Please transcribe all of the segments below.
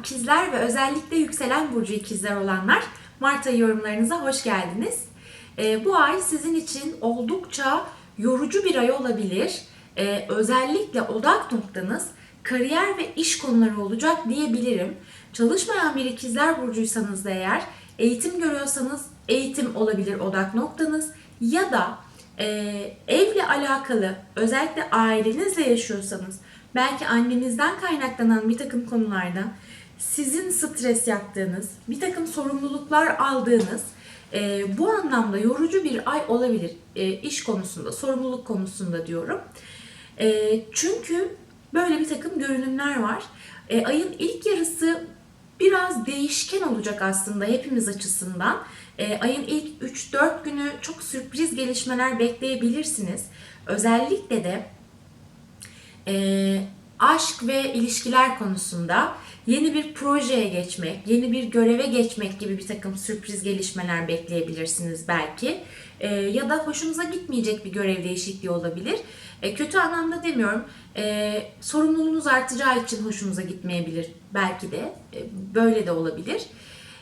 ikizler ve özellikle yükselen burcu ikizler olanlar Mart ayı yorumlarınıza hoş geldiniz. Ee, bu ay sizin için oldukça yorucu bir ay olabilir. Ee, özellikle odak noktanız kariyer ve iş konuları olacak diyebilirim. Çalışmayan bir ikizler burcuysanız da eğer eğitim görüyorsanız eğitim olabilir odak noktanız ya da e, evle alakalı özellikle ailenizle yaşıyorsanız belki annenizden kaynaklanan bir takım konularda sizin stres yaptığınız, bir takım sorumluluklar aldığınız e, bu anlamda yorucu bir ay olabilir e, iş konusunda, sorumluluk konusunda diyorum. E, çünkü böyle bir takım görünümler var. E, ayın ilk yarısı biraz değişken olacak aslında hepimiz açısından. E, ayın ilk 3-4 günü çok sürpriz gelişmeler bekleyebilirsiniz. Özellikle de e, aşk ve ilişkiler konusunda yeni bir projeye geçmek, yeni bir göreve geçmek gibi bir takım sürpriz gelişmeler bekleyebilirsiniz belki. E, ya da hoşunuza gitmeyecek bir görev değişikliği olabilir. E, kötü anlamda demiyorum. E, sorumluluğunuz artacağı için hoşunuza gitmeyebilir belki de. E, böyle de olabilir.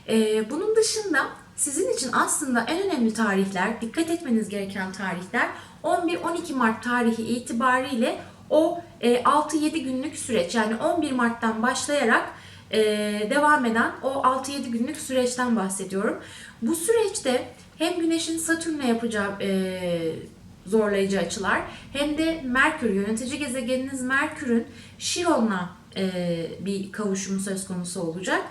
E, bunun dışında sizin için aslında en önemli tarihler, dikkat etmeniz gereken tarihler 11-12 Mart tarihi itibariyle o e, 6-7 günlük süreç yani 11 Mart'tan başlayarak e, devam eden o 6-7 günlük süreçten bahsediyorum. Bu süreçte hem Güneş'in Satürn'le yapacağı e, zorlayıcı açılar hem de Merkür yönetici gezegeniniz Merkür'ün Şiron'la e, bir kavuşumu söz konusu olacak.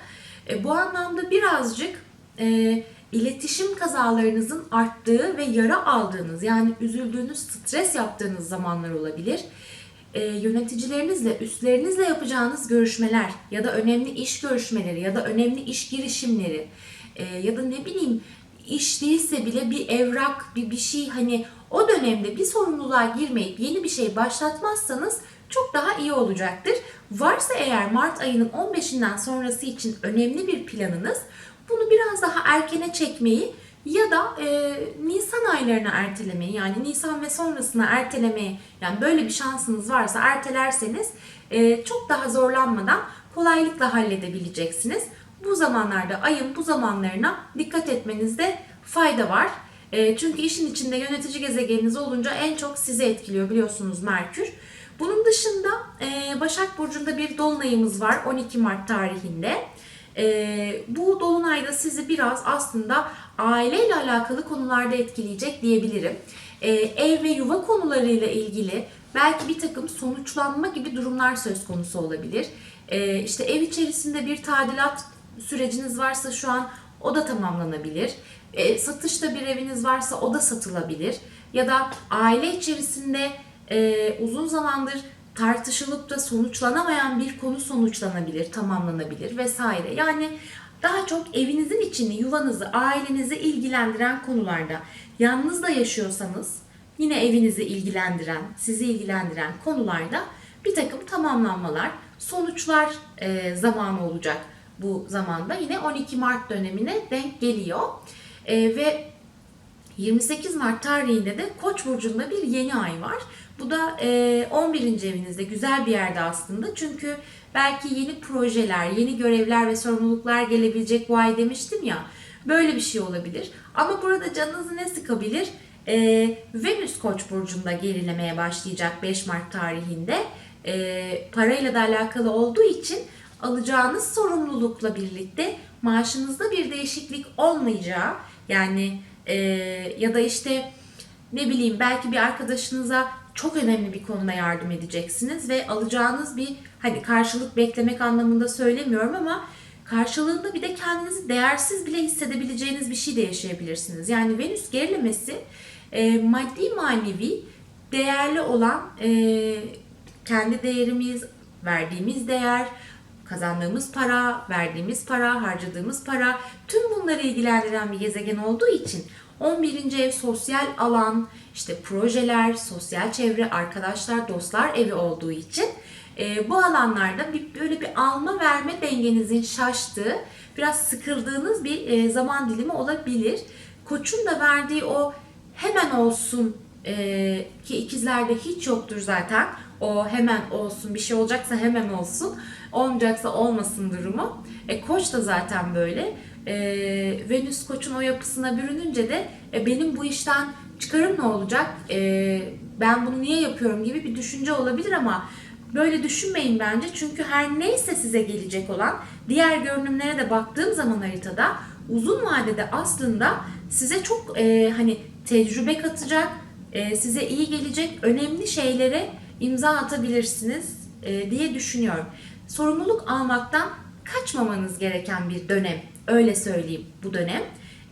E, bu anlamda birazcık e, iletişim kazalarınızın arttığı ve yara aldığınız yani üzüldüğünüz, stres yaptığınız zamanlar olabilir. E, yöneticilerinizle, üstlerinizle yapacağınız görüşmeler ya da önemli iş görüşmeleri ya da önemli iş girişimleri e, ya da ne bileyim iş değilse bile bir evrak, bir bir şey hani o dönemde bir sorumluluğa girmeyip yeni bir şey başlatmazsanız çok daha iyi olacaktır. Varsa eğer Mart ayının 15'inden sonrası için önemli bir planınız bunu biraz daha erkene çekmeyi ya da e, Nisan aylarına ertelemeyi yani Nisan ve sonrasına ertelemeyi yani böyle bir şansınız varsa ertelerseniz e, çok daha zorlanmadan kolaylıkla halledebileceksiniz. Bu zamanlarda ayın bu zamanlarına dikkat etmenizde fayda var. E, çünkü işin içinde yönetici gezegeniniz olunca en çok sizi etkiliyor biliyorsunuz Merkür. Bunun dışında e, Başak Burcu'nda bir dolunayımız var 12 Mart tarihinde. E, bu sizi biraz aslında aileyle alakalı konularda etkileyecek diyebilirim. E, ev ve yuva konularıyla ilgili belki bir takım sonuçlanma gibi durumlar söz konusu olabilir. E, işte ev içerisinde bir tadilat süreciniz varsa şu an o da tamamlanabilir. E, satışta bir eviniz varsa o da satılabilir. Ya da aile içerisinde e, uzun zamandır tartışılıp da sonuçlanamayan bir konu sonuçlanabilir, tamamlanabilir vesaire. Yani daha çok evinizin içini, yuvanızı, ailenizi ilgilendiren konularda yalnız da yaşıyorsanız yine evinizi ilgilendiren, sizi ilgilendiren konularda bir takım tamamlanmalar, sonuçlar e, zamanı olacak bu zamanda. Yine 12 Mart dönemine denk geliyor. E, ve 28 Mart tarihinde de Koç burcunda bir yeni ay var. Bu da e, 11. evinizde güzel bir yerde aslında. Çünkü belki yeni projeler, yeni görevler ve sorumluluklar gelebilecek bu ay demiştim ya. Böyle bir şey olabilir. Ama burada canınızı ne sıkabilir? E, Venüs Koç burcunda gerilemeye başlayacak 5 Mart tarihinde. E, parayla da alakalı olduğu için alacağınız sorumlulukla birlikte maaşınızda bir değişiklik olmayacağı yani e, ya da işte ne bileyim belki bir arkadaşınıza çok önemli bir konuda yardım edeceksiniz ve alacağınız bir hani karşılık beklemek anlamında söylemiyorum ama karşılığında bir de kendinizi değersiz bile hissedebileceğiniz bir şey de yaşayabilirsiniz. Yani Venüs gerilemesi e, maddi manevi değerli olan e, kendi değerimiz, verdiğimiz değer, kazandığımız para, verdiğimiz para, harcadığımız para tüm bunları ilgilendiren bir gezegen olduğu için 11. ev sosyal alan, işte projeler, sosyal çevre, arkadaşlar, dostlar evi olduğu için e, bu alanlarda bir, böyle bir alma verme dengenizin şaştığı, biraz sıkıldığınız bir e, zaman dilimi olabilir. Koç'un da verdiği o hemen olsun e, ki ikizlerde hiç yoktur zaten. O hemen olsun, bir şey olacaksa hemen olsun, olmayacaksa olmasın durumu. E, koç da zaten böyle. E, Venüs koçun o yapısına bürününce de e, benim bu işten çıkarım ne olacak? E, ben bunu niye yapıyorum gibi bir düşünce olabilir ama böyle düşünmeyin bence. Çünkü her neyse size gelecek olan diğer görünümlere de baktığım zaman haritada uzun vadede aslında size çok e, hani tecrübe katacak, e, size iyi gelecek önemli şeylere imza atabilirsiniz e, diye düşünüyorum. Sorumluluk almaktan kaçmamanız gereken bir dönem. Öyle söyleyeyim bu dönem.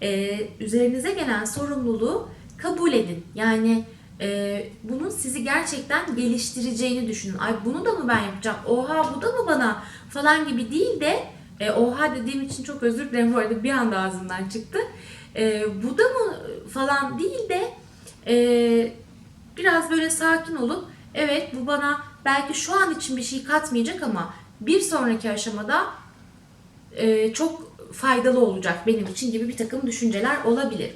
E, üzerinize gelen sorumluluğu kabul edin. Yani e, bunun sizi gerçekten geliştireceğini düşünün. Ay bunu da mı ben yapacağım? Oha bu da mı bana? Falan gibi değil de e, oha dediğim için çok özür dilerim bu arada bir anda ağzımdan çıktı. E, bu da mı falan değil de e, biraz böyle sakin olup evet bu bana belki şu an için bir şey katmayacak ama bir sonraki aşamada e, çok faydalı olacak benim için gibi bir takım düşünceler olabilir.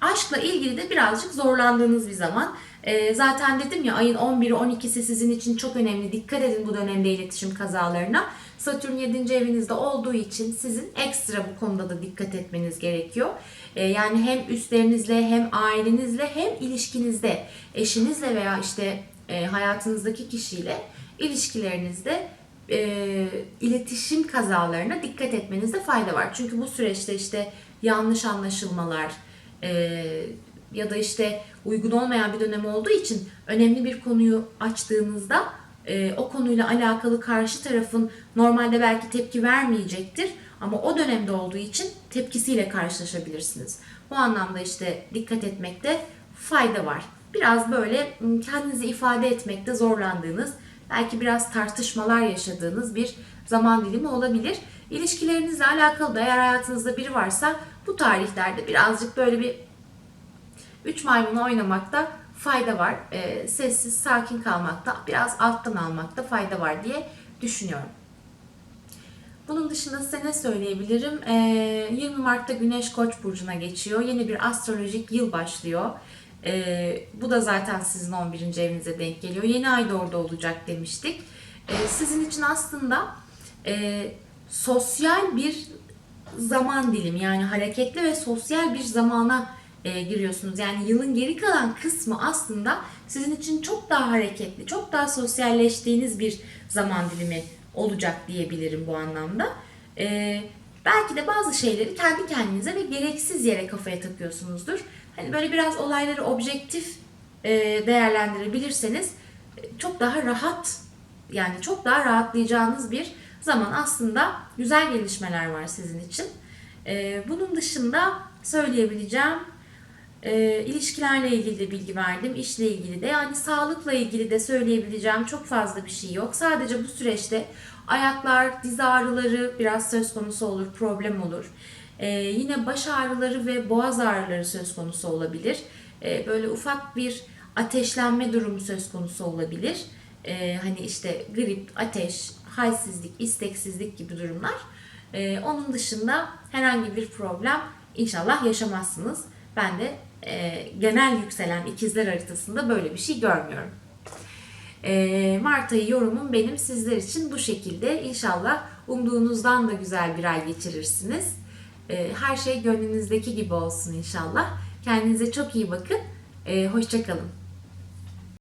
Aşkla ilgili de birazcık zorlandığınız bir zaman. E, zaten dedim ya ayın 11'i 12'si sizin için çok önemli. Dikkat edin bu dönemde iletişim kazalarına. Satürn 7. evinizde olduğu için sizin ekstra bu konuda da dikkat etmeniz gerekiyor. E, yani hem üstlerinizle hem ailenizle hem ilişkinizde eşinizle veya işte e, hayatınızdaki kişiyle ilişkilerinizde e, iletişim kazalarına dikkat etmenizde fayda var. Çünkü bu süreçte işte yanlış anlaşılmalar e, ya da işte uygun olmayan bir dönem olduğu için önemli bir konuyu açtığınızda e, o konuyla alakalı karşı tarafın normalde belki tepki vermeyecektir ama o dönemde olduğu için tepkisiyle karşılaşabilirsiniz. Bu anlamda işte dikkat etmekte fayda var. Biraz böyle m, kendinizi ifade etmekte zorlandığınız, belki biraz tartışmalar yaşadığınız bir zaman dilimi olabilir. İlişkilerinizle alakalı da eğer hayatınızda biri varsa bu tarihlerde birazcık böyle bir üç maymunu oynamakta fayda var. Ee, sessiz, sakin kalmakta, biraz alttan almakta fayda var diye düşünüyorum. Bunun dışında size ne söyleyebilirim? Ee, 20 Mart'ta Güneş Koç burcuna geçiyor. Yeni bir astrolojik yıl başlıyor. Ee, bu da zaten sizin 11. evinize denk geliyor. Yeni ay da orada olacak demiştik. Ee, sizin için aslında e, sosyal bir zaman dilimi yani hareketli ve sosyal bir zamana e, giriyorsunuz. Yani yılın geri kalan kısmı aslında sizin için çok daha hareketli, çok daha sosyalleştiğiniz bir zaman dilimi olacak diyebilirim bu anlamda. E, belki de bazı şeyleri kendi kendinize ve gereksiz yere kafaya takıyorsunuzdur. Hani böyle biraz olayları objektif e, değerlendirebilirseniz e, çok daha rahat yani çok daha rahatlayacağınız bir zaman aslında güzel gelişmeler var sizin için. E, bunun dışında söyleyebileceğim ilişkilerle ilgili de bilgi verdim. işle ilgili de yani sağlıkla ilgili de söyleyebileceğim çok fazla bir şey yok. Sadece bu süreçte ayaklar, diz ağrıları biraz söz konusu olur, problem olur. E, yine baş ağrıları ve boğaz ağrıları söz konusu olabilir. E, böyle ufak bir ateşlenme durumu söz konusu olabilir. E, hani işte grip, ateş, halsizlik, isteksizlik gibi durumlar. E, onun dışında herhangi bir problem inşallah yaşamazsınız. Ben de e, genel yükselen ikizler haritasında böyle bir şey görmüyorum. E, Mart ayı yorumum benim sizler için bu şekilde. İnşallah umduğunuzdan da güzel bir ay geçirirsiniz. E, her şey gönlünüzdeki gibi olsun inşallah. Kendinize çok iyi bakın. E, Hoşçakalın.